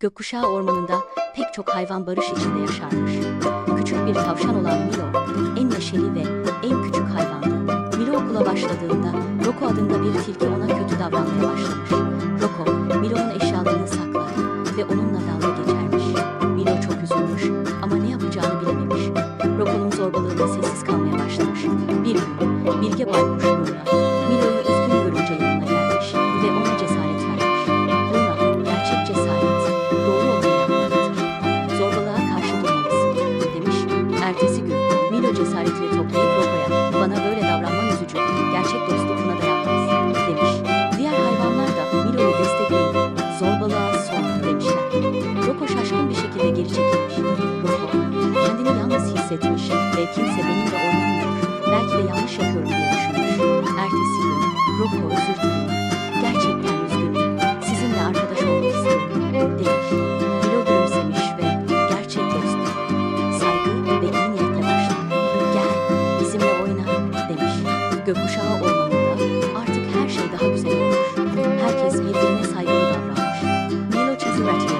Gökkuşağı ormanında pek çok hayvan barış içinde yaşarmış. Küçük bir tavşan olan Milo, en neşeli ve en küçük hayvandı. Milo okula başladığında Roko adında bir tilki ona kötü davranmaya başlamış. Roko, Milo'nun eşyalarını saklar ve onunla dalga geçermiş. Milo çok üzülmüş ama ne yapacağını bilememiş. Roko'nun zorbalığına sessiz kalmaya başlamış. Bir gün Bilge Baykuş cesaretini toplayıp Roko'ya, bana böyle davranman üzücü, gerçek dostluk buna dayanmaz, demiş. Diğer hayvanlar da Milo'yu destekleyip zorbalığa son demişler. Roko şaşkın bir şekilde geri çekilmiş. Roko, kendini yalnız hissetmiş ve kimse benimle oynamıyor, belki de yanlış yapıyorum diye düşünmüş. Ertesi gün Roko özür diliyor. Gökkuşağı ormanında artık her şey daha güzel olmuş. Herkes birbirine saygılı davranmış. Milo Cesarati'nin